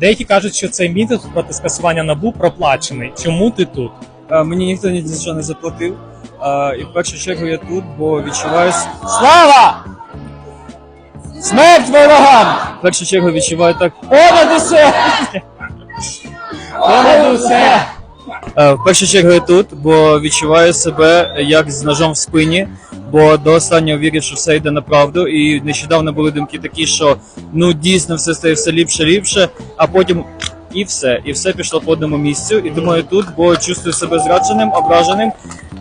Деякі кажуть, що цей мітинг проти скасування набу проплачений. Чому ти тут? Е, Мені ніхто ні за що не заплатив. Е, І в першу чергу я тут, бо відчуваю. Слава! Смерть ворогам! В першу чергу відчуваю так. Понад усе! Понад усе! Е, В першу чергу я тут, бо відчуваю себе як з ножом в спині, бо до останнього вірю, що все йде на правду. І нещодавно були думки такі, що ну дійсно все стає все ліпше, ліпше, а потім і все, і все пішло по одному місцю. І я тут, бо чувствую себе зрадженим, ображеним,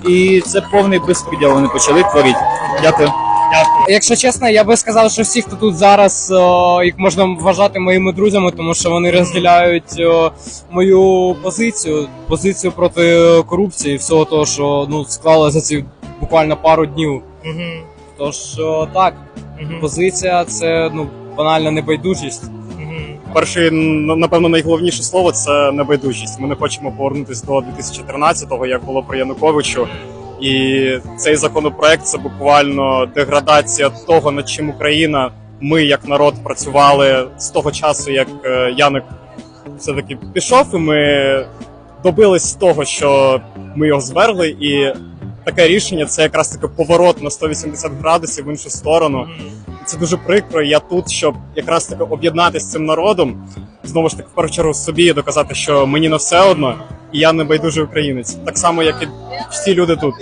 і це повний безпреділ вони почали творити. Дякую. Якщо чесно, я би сказав, що всі, хто тут зараз, о, їх можна вважати моїми друзями, тому що вони розділяють о, мою позицію, позицію проти корупції, всього того, що ну склали за ці буквально пару днів. Мгм. Тож так, Мгм. позиція це ну банальна небайдужість. Перше, напевно, найголовніше слово це небайдужість. Ми не хочемо повернутися до 2013-го, як було при Януковичу. І цей законопроект це буквально деградація того, над чим Україна, ми як народ працювали з того часу, як е, Яник все-таки пішов, і ми добились того, що ми його звергли. І таке рішення це якраз таки поворот на 180 градусів в іншу сторону. Це дуже прикро. і Я тут, щоб якраз таки об'єднатися з цим народом, знову ж таки, в першу чергу собі доказати, що мені на все одно, і я не байдужий українець, так само як і всі люди тут.